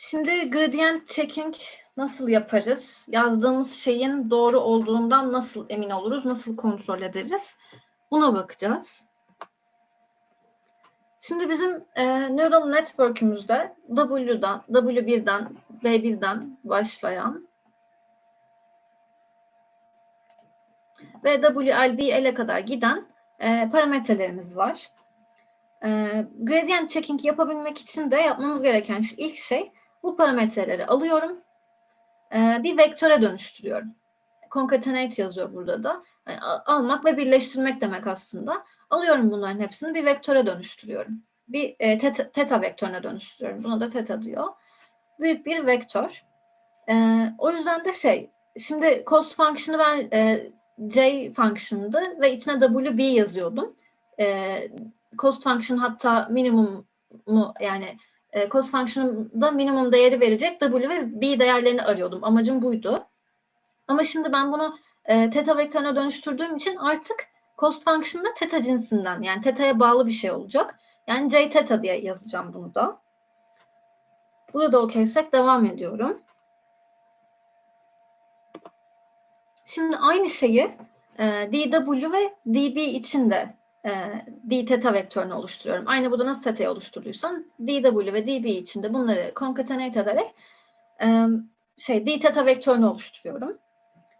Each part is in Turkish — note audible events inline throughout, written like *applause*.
Şimdi gradient checking nasıl yaparız? Yazdığımız şeyin doğru olduğundan nasıl emin oluruz? Nasıl kontrol ederiz? Buna bakacağız. Şimdi bizim e, neural network'ümüzde W'dan, W1'den, B1'den başlayan ve WLBL'e kadar giden e, parametrelerimiz var. E, gradient checking yapabilmek için de yapmamız gereken ilk şey bu parametreleri alıyorum. e, bir vektöre dönüştürüyorum. Concatenate yazıyor burada da. Yani almak ve birleştirmek demek aslında. Alıyorum bunların hepsini bir vektöre dönüştürüyorum. Bir e, teta, teta vektörüne dönüştürüyorum. Buna da teta diyor. Büyük bir vektör. E, o yüzden de şey, şimdi cost function'ı ben e, J function'dı ve içine WB yazıyordum. E, cost function hatta minimumu yani e, cost function'da minimum değeri verecek W ve B değerlerini arıyordum. Amacım buydu. Ama şimdi ben bunu e, teta vektörüne dönüştürdüğüm için artık cost function'da teta cinsinden yani teta'ya bağlı bir şey olacak. Yani j teta diye yazacağım bunu da. Burada okeysek devam ediyorum. Şimdi aynı şeyi e, dw ve db için de e, d teta vektörünü oluşturuyorum. Aynı burada nasıl teta'yı oluşturduysam dw ve db için de bunları concatenate ederek e, şey d teta vektörünü oluşturuyorum.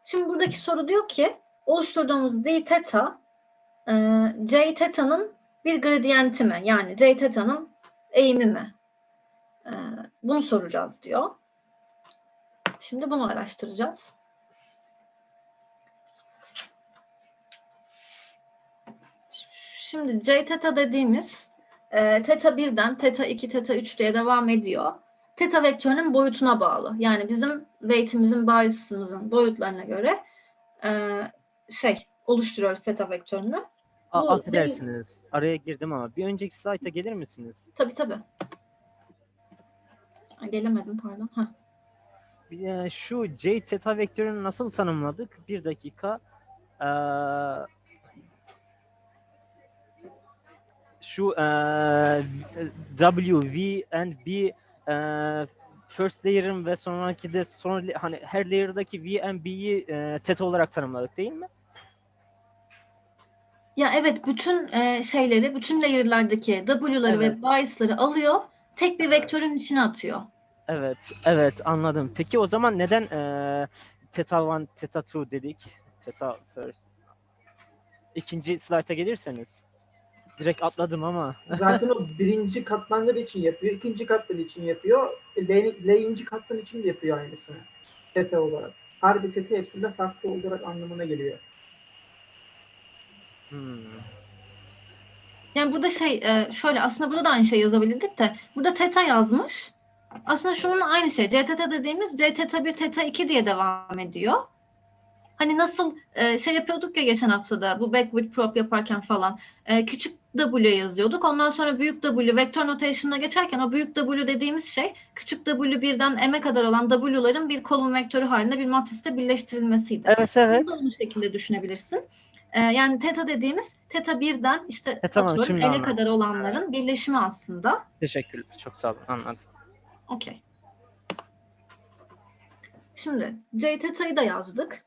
Şimdi buradaki soru diyor ki oluşturduğumuz d teta e, j teta'nın bir gradiyenti mi? Yani j teta'nın eğimi mi? E, bunu soracağız diyor. Şimdi bunu araştıracağız. Şimdi j teta dediğimiz e, teta 1'den teta 2, teta 3 diye devam ediyor. Teta vektörünün boyutuna bağlı. Yani bizim weight'imizin, bias'ımızın boyutlarına göre e, şey oluşturuyoruz teta vektörünü. A- Bu affedersiniz. Araya girdim ama bir önceki slayta gelir misiniz? Tabii tabii. Gelemedim pardon. Heh. Şu J teta vektörünü nasıl tanımladık? Bir dakika. Ee, şu e, W, V and B e, first layer'ın ve sonraki de son hani her layer'daki V and B'yi e, teta olarak tanımladık değil mi? Ya evet bütün e, şeyleri, bütün layer'lardaki W'ları ve Evet. bias'ları alıyor. Tek bir vektörün içine atıyor. Evet, evet anladım. Peki o zaman neden eee Theta 1, Theta 2 dedik? Theta first. İkinci slayta gelirseniz. Direkt atladım ama. Zaten o *laughs* birinci katmanları için yapıyor, ikinci katman için yapıyor, L- L'inci katman için de yapıyor aynısını. Teta olarak. Her bir teta hepsinde farklı olarak anlamına geliyor. Hmm. Yani burada şey e, şöyle aslında burada da aynı şey yazabilirdik de burada teta yazmış. Aslında şunun aynı şey. C teta dediğimiz C teta 1 teta 2 diye devam ediyor. Hani nasıl e, şey yapıyorduk ya geçen haftada bu backward prop yaparken falan. E, küçük W yazıyorduk. Ondan sonra büyük W vektör notation'a geçerken o büyük W dediğimiz şey küçük W1'den M'e kadar olan W'ların bir kolon vektörü halinde bir matriste birleştirilmesiydi. Evet evet. Bunu da aynı şekilde düşünebilirsin. Ee, yani teta dediğimiz teta 1'den işte E, tamam, atıyorum ele anladım. kadar olanların birleşimi aslında. Teşekkürler. Çok sağ olun. Anladım. Okey. Şimdi J teta'yı da yazdık.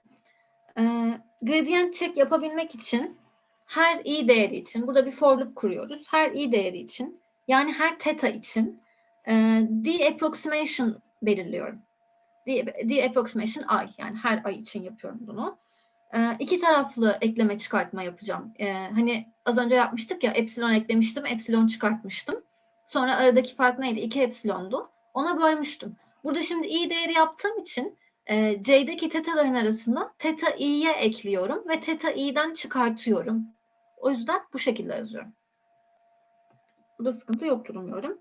Ee, gradient check yapabilmek için her i değeri için burada bir for loop kuruyoruz. Her i değeri için yani her teta için e, d approximation belirliyorum. D, d approximation i yani her ay için yapıyorum bunu. Ee, iki taraflı ekleme çıkartma yapacağım. Ee, hani az önce yapmıştık ya epsilon eklemiştim, epsilon çıkartmıştım. Sonra aradaki fark neydi? 2 epsilondu. Ona bölmüştüm. Burada şimdi i değeri yaptığım için e, c'deki tetaların arasında teta i'ye ekliyorum ve teta i'den çıkartıyorum. O yüzden bu şekilde yazıyorum. Burada sıkıntı yoktur umuyorum.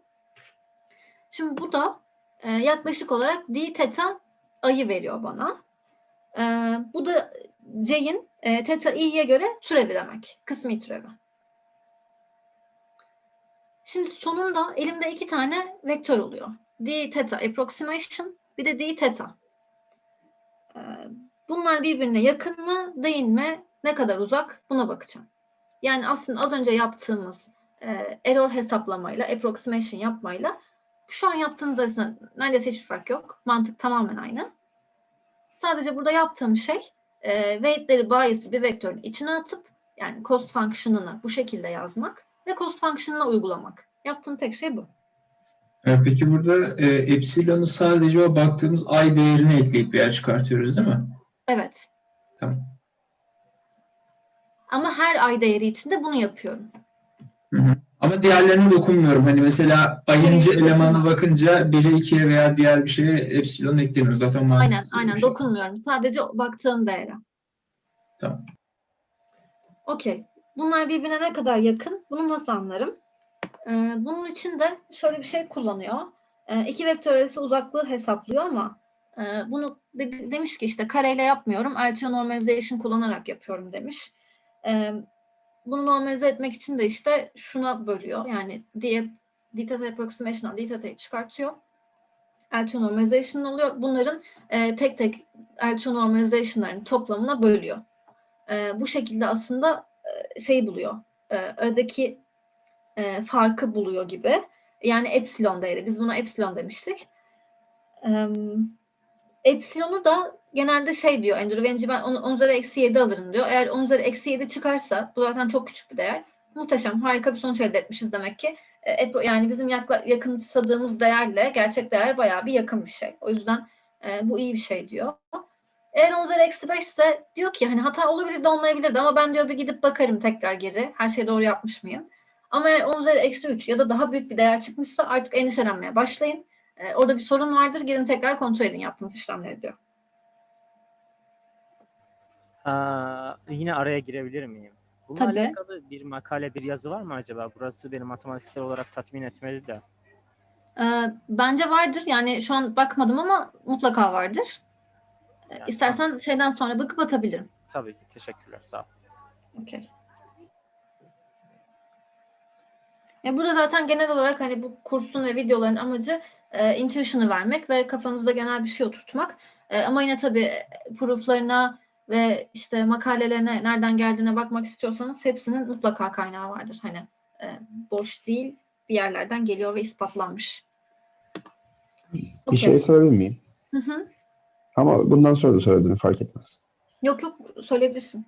Şimdi bu da e, yaklaşık olarak d teta i'yi veriyor bana. E, bu da c'in e, teta i'ye göre türevi demek. Kısmi türevi. Şimdi sonunda elimde iki tane vektör oluyor. d theta approximation bir de d theta. Ee, Bunlar birbirine yakın mı değil mi? Ne kadar uzak? Buna bakacağım. Yani aslında az önce yaptığımız e, error hesaplamayla, approximation yapmayla Şu an yaptığımız arasında neredeyse hiçbir fark yok. Mantık tamamen aynı. Sadece burada yaptığım şey e, weight'leri bias'ı bir vektörün içine atıp yani cost function'ını bu şekilde yazmak ve cost function'ına uygulamak. Yaptığım tek şey bu. E, Peki burada e, epsilonu sadece o baktığımız ay değerine ekleyip bir yer çıkartıyoruz değil mi? Evet. Tamam. Ama her ay değeri içinde bunu yapıyorum. Hı hı. Ama diğerlerine dokunmuyorum. Hani mesela ayıncı Evet. elemana bakınca 1'e 2'ye veya diğer bir şeye epsilon eklemiyor. Zaten Aynen, aynen şey. dokunmuyorum. Sadece baktığım değere. Tamam. Okey. Bunlar birbirine ne kadar yakın? Bunu nasıl anlarım? Ee, bunun için de şöyle bir şey kullanıyor. Ee, iki vektör arası uzaklığı hesaplıyor ama e, bunu de- demiş ki işte kareyle yapmıyorum. LTO normalization kullanarak yapıyorum demiş. Ee, bunu normalize etmek için de işte şuna bölüyor. Yani d, d theta approximation'dan çıkartıyor. LTO normalization oluyor. Bunların e, tek tek LTO normalization'ların toplamına bölüyor. E, bu şekilde aslında e, şeyi buluyor. E, aradaki e, farkı buluyor gibi. Yani epsilon değeri. Biz buna epsilon demiştik. E, epsilonu da genelde şey diyor Andrew Venci ben 10, 10 üzeri eksi 7 alırım diyor. Eğer 10 üzeri eksi 7 çıkarsa bu zaten çok küçük bir değer. Muhteşem, harika bir sonuç elde etmişiz demek ki. E, yani bizim yakla, yakınsadığımız değerle gerçek değer bayağı bir yakın bir şey. O yüzden e, bu iyi bir şey diyor. Eğer 10 üzeri eksi 5 ise diyor ki hani hata olabilir de olmayabilir de ama ben diyor bir gidip bakarım tekrar geri. Her şeyi doğru yapmış mıyım? Ama eğer 10 üzeri eksi 3 ya da daha büyük bir değer çıkmışsa artık endişelenmeye başlayın. E, orada bir sorun vardır. Gidin tekrar kontrol edin yaptığınız işlemleri diyor. Aa, yine araya girebilir miyim? Bununla Tabii. alakalı bir makale, bir yazı var mı acaba? Burası beni matematiksel olarak tatmin etmedi de. E, bence vardır. Yani şu an bakmadım ama mutlaka vardır. E, Yani İstersen şeyden sonra bakıp atabilirim. Tabii ki. Teşekkürler. Sağ ol. Okey. Ya burada zaten genel olarak hani bu kursun ve videoların amacı e, intuition'ı vermek ve kafanızda genel bir şey oturtmak. E, ama yine tabii e, prooflarına ve işte makalelerine nereden geldiğine bakmak istiyorsanız hepsinin mutlaka kaynağı vardır. Hani e, boş değil bir yerlerden geliyor ve ispatlanmış. Bir Okey. şey sorabilir miyim? Hı hı. Ama bundan sonra da söylediğini fark etmez. Yok yok söyleyebilirsin.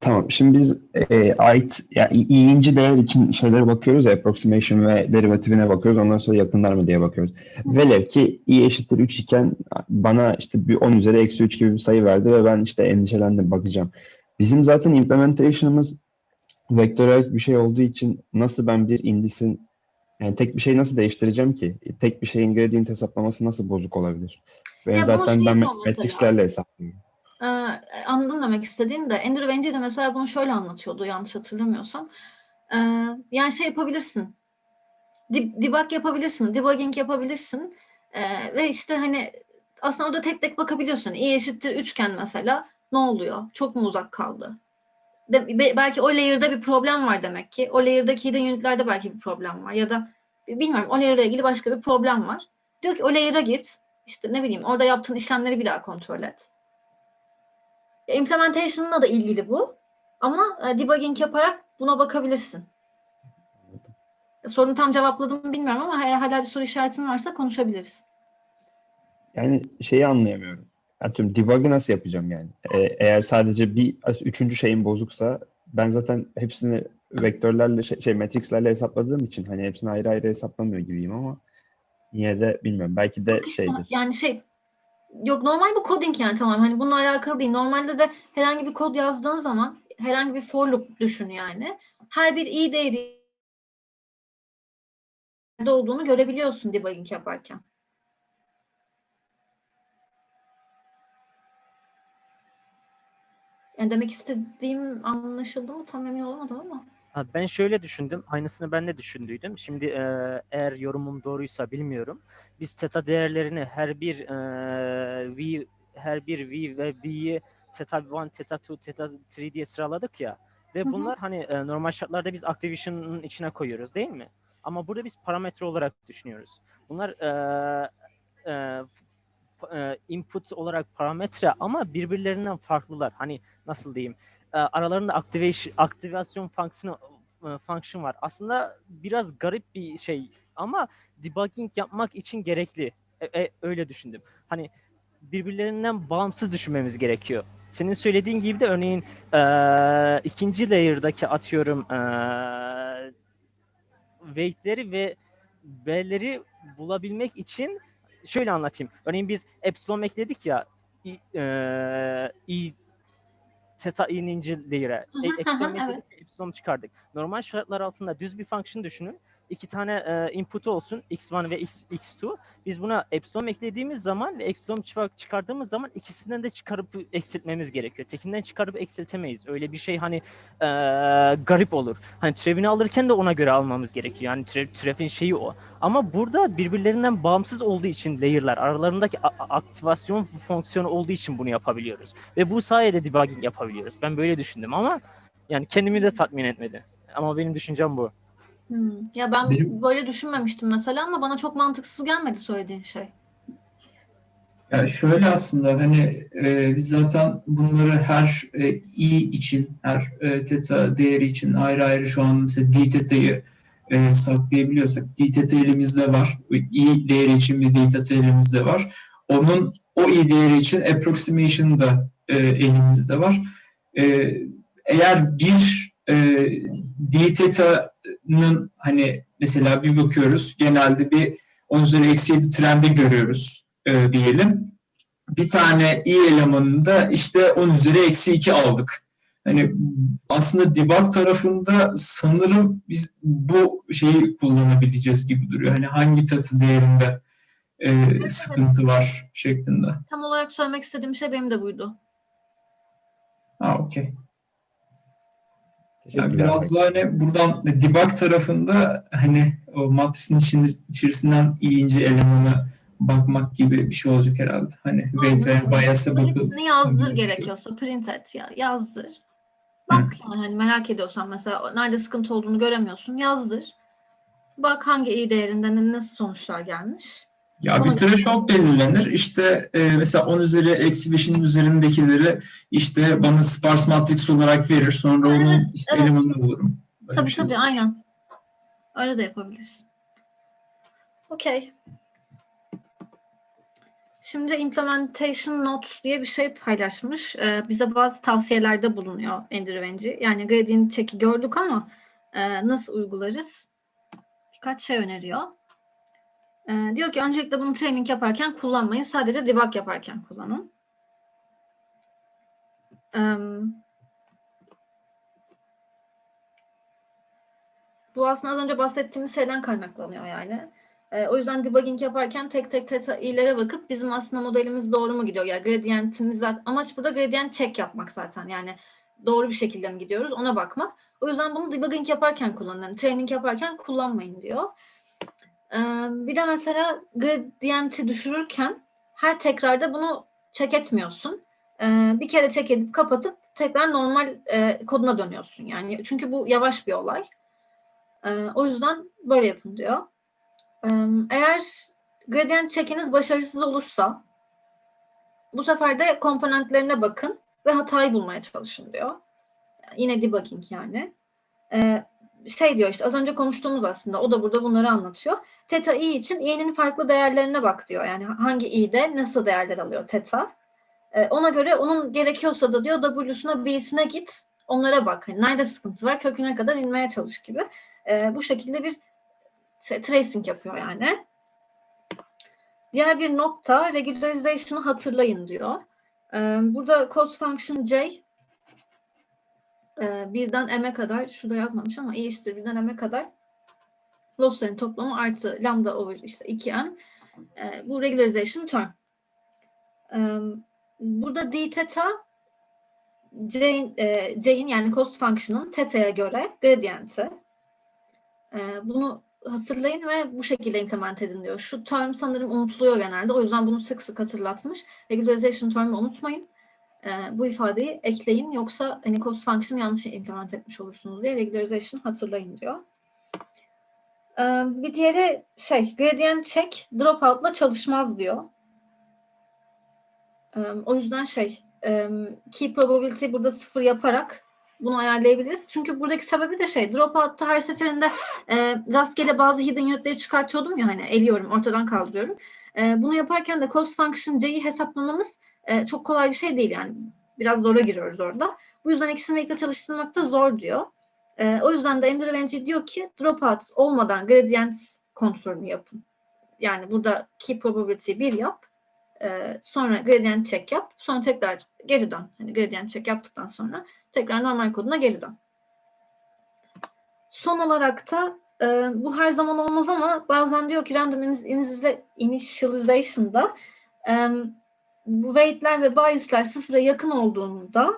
Tamam. Şimdi biz e, ait yani i'inci değer için şeylere bakıyoruz ya, approximation ve derivatifine bakıyoruz. Ondan sonra yakınlar mı diye bakıyoruz. Velev ki i eşittir 3 iken bana işte bir 10 üzeri eksi 3 gibi bir sayı verdi ve ben işte endişelendim bakacağım. Bizim zaten implementation'ımız vectorized bir şey olduğu için nasıl ben bir indisin yani tek bir şeyi nasıl değiştireceğim ki? Tek bir şeyin gradient hesaplaması nasıl bozuk olabilir? Ve Ya zaten ben matrixlerle hesaplıyorum. Ee, anladım demek istediğini de. Andrew Venci de mesela bunu şöyle anlatıyordu yanlış hatırlamıyorsam. Ee, yani şey yapabilirsin. Deb- debug yapabilirsin. Debugging yapabilirsin. Ee, ve işte hani aslında orada tek tek bakabiliyorsun. i eşittir üçgen mesela. Ne oluyor? Çok mu uzak kaldı? De, be- belki o layer'da bir problem var demek ki. O layer'daki hidden unitlerde belki bir problem var. Ya da bilmiyorum o layer'la ilgili başka bir problem var. Diyor ki o layer'a git. İşte ne bileyim orada yaptığın işlemleri bir daha kontrol et. Implementation'la da ilgili bu. Ama e, debugging yaparak buna bakabilirsin. Sorunu tam cevapladım mı bilmiyorum ama hala bir soru işaretin varsa konuşabiliriz. Yani şeyi anlayamıyorum. Atıyorum debug'ı nasıl yapacağım yani? Ee, eğer sadece bir üçüncü şeyin bozuksa ben zaten hepsini vektörlerle şey, şey matrixlerle hesapladığım için hani hepsini ayrı ayrı hesaplamıyor gibiyim ama yine de bilmiyorum. Belki de şeydir. Yani şey yok normal bu coding yani tamam hani bununla alakalı değil. Normalde de herhangi bir kod yazdığın zaman herhangi bir for loop düşün yani. Her bir i değeri olduğunu görebiliyorsun debugging yaparken. Yani demek istediğim anlaşıldı mı tam emin olamadım ama. Ha, Ben şöyle düşündüm. Aynısını ben de düşündüydüm. Şimdi e, eğer yorumum doğruysa bilmiyorum. Biz theta değerlerini her bir e, v her bir v ve b'yi theta 1, theta 2, theta 3 diye sıraladık ya. Ve Hı hı. bunlar hani e, normal şartlarda biz activation'ın içine koyuyoruz değil mi? Ama burada biz parametre olarak düşünüyoruz. Bunlar e, e, e, input olarak parametre ama birbirlerinden farklılar. Hani nasıl diyeyim? E, aralarında activation, aktivasyon fonksiyonu e, function var. Aslında biraz garip bir şey ama debugging yapmak için gerekli. E, e, öyle düşündüm. Hani birbirlerinden bağımsız düşünmemiz gerekiyor. Senin söylediğin gibi de örneğin e, ikinci layer'daki atıyorum e, weight'leri ve B'leri bulabilmek için şöyle anlatayım. Örneğin biz epsilon ekledik ya i, e, layer'e. Hı hı, E, hı, epsilon evet. ekledik epsilon çıkardık. Normal şartlar altında düz bir function düşünün. İki tane e, input olsun x1 ve x, x2. Biz buna epsilon eklediğimiz zaman ve epsilon çıkar- çıkardığımız zaman ikisinden de çıkarıp eksiltmemiz gerekiyor. Tekinden çıkarıp eksiltemeyiz. Öyle bir şey hani e, garip olur. Hani türevini alırken de ona göre almamız gerekiyor. Yani türev, türevin şeyi o. Ama burada birbirlerinden bağımsız olduğu için layer'lar aralarındaki aktivasyon fonksiyonu olduğu için bunu yapabiliyoruz. Ve bu sayede debugging yapabiliyoruz. Ben böyle düşündüm ama yani kendimi de tatmin etmedi. Ama benim düşüncem bu. Hmm. Ya ben Benim- böyle düşünmemiştim mesela ama bana çok mantıksız gelmedi söylediğin şey. Ya şöyle aslında hani e, biz zaten bunları her e, i için, her e, teta değeri için ayrı ayrı şu an mesela d teta'yı e, saklayabiliyorsak d teta elimizde var. i değeri için bir d teta elimizde var. Onun o i değeri için approximation da e, elimizde var. E, eğer bir e, d teta'nın hani mesela bir bakıyoruz genelde bir 10 üzeri eksi 7 trendi görüyoruz e, diyelim. Bir tane i elemanında işte 10 üzeri eksi 2 aldık. Hani aslında debug tarafında sanırım biz bu şeyi kullanabileceğiz gibi duruyor. Hani hangi tatı değerinde e, sıkıntı var şeklinde. Tam olarak söylemek istediğim şey benim de buydu. Ha okey. Yani biraz daha hani buradan debug tarafında hani o matrisin içerisinden iyince elemanı bakmak gibi bir şey olacak herhalde. Hani weight veya bias'a bakıp Hepsini yazdır gerekiyorsa print et ya yazdır. Bak yani hani merak ediyorsan mesela nerede sıkıntı olduğunu göremiyorsun yazdır. Bak hangi i değerinden nasıl sonuçlar gelmiş. Ya bir threshold belirlenir. İşte e, mesela 10 üzeri eksi 5'in üzerindekileri işte bana sparse matrix olarak verir. Sonra Evet, onun işte evet. elemanını bulurum. Böyle tabii şey tabii olur. aynen. Öyle de yapabilirsin. Okey. Şimdi implementation notes diye bir şey paylaşmış. Ee, bize bazı tavsiyelerde bulunuyor Andrew Wenci. Yani gradient check'i gördük ama e, nasıl uygularız? Birkaç şey öneriyor. Ee, diyor ki öncelikle bunu training yaparken kullanmayın. Sadece debug yaparken kullanın. Em, Bu aslında az önce bahsettiğimiz şeyden kaynaklanıyor yani. Ee, o yüzden debugging yaparken tek tek teta i'lere bakıp bizim aslında modelimiz doğru mu gidiyor? Yani gradientimiz zaten, amaç burada gradient check yapmak zaten. Yani doğru bir şekilde mi gidiyoruz ona bakmak. O yüzden bunu debugging yaparken kullanın. Training yaparken kullanmayın diyor. Bir de mesela gradient'i düşürürken her tekrarda bunu check etmiyorsun. Bir kere check edip kapatıp tekrar normal koduna dönüyorsun. Yani çünkü bu yavaş bir olay. O yüzden böyle yapın diyor. Eğer gradient check'iniz başarısız olursa bu sefer de komponentlerine bakın ve hatayı bulmaya çalışın diyor. Yine debugging yani. Ee, şey diyor işte az önce konuştuğumuz aslında o da burada bunları anlatıyor. Theta i için i'nin farklı değerlerine bak diyor. Yani hangi i'de nasıl değerler alıyor theta. Ee, ona göre onun gerekiyorsa da diyor W'suna B'sine git onlara bak. Hani nerede sıkıntı var köküne kadar inmeye çalış gibi. Ee, bu şekilde bir tracing yapıyor yani. Diğer bir nokta regularization'ı hatırlayın diyor. Ee, burada cost function j e, birden m'e kadar şurada yazmamış ama i eşittir birden m'e kadar lossların toplamı artı lambda over işte 2m e, bu regularization term. Ee, burada d theta J'in, e, yani cost function'ın theta'ya göre gradient'i. E, bunu hatırlayın ve bu şekilde implement edin diyor. Şu term sanırım unutuluyor genelde. O yüzden bunu sık sık hatırlatmış. Regularization term'i unutmayın. E, bu ifadeyi ekleyin. Yoksa hani cost function yanlış implement etmiş olursunuz diye regularization hatırlayın diyor. E, bir diğeri şey gradient check dropout'la çalışmaz diyor. E, o yüzden şey e, key probability burada sıfır yaparak bunu ayarlayabiliriz. Çünkü buradaki sebebi de şey dropout'ta her seferinde e, rastgele bazı hidden unit'leri çıkartıyordum ya hani eliyorum ortadan kaldırıyorum. E, bunu yaparken de cost function c'yi hesaplamamız çok kolay bir şey değil yani biraz zora giriyoruz orada. Bu yüzden ikisini birlikte çalıştırmak zor diyor. E, o yüzden de Ender Range diyor ki dropout olmadan gradient kontrolünü yapın. Yani burada key probability 1 yap. e, sonra gradient check yap. Sonra tekrar geri dön. Hani gradient check yaptıktan sonra tekrar normal koduna geri dön. Son olarak da e, bu her zaman olmaz ama bazen diyor ki random initializa- initialization'da e, bu weight'ler ve bias'ler sıfıra yakın olduğunda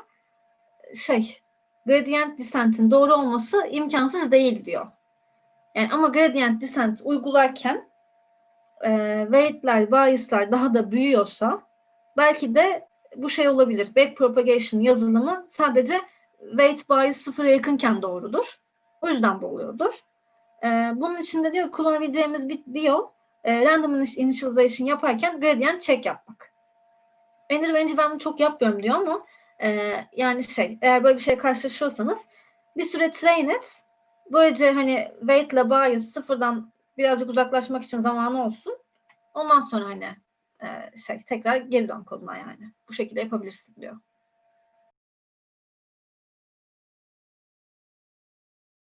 şey gradient descent'in doğru olması imkansız değil diyor. Yani ama gradient descent uygularken e, weight'ler, bias'ler daha da büyüyorsa belki de bu şey olabilir. Backpropagation yazılımı sadece weight bias sıfıra yakınken doğrudur. O yüzden bu oluyordur. Ee, bunun için de diyor kullanabileceğimiz bir, bir yol e, random initialization yaparken gradient check yapmak. Ender Range'i ben bunu çok yapmıyorum diyor ama e, yani şey eğer böyle bir şey karşılaşıyorsanız bir süre train et. Böylece hani weight ile bias sıfırdan birazcık uzaklaşmak için zamanı olsun. Ondan sonra hani e, şey tekrar geri dön koduna yani. Bu şekilde yapabilirsin diyor.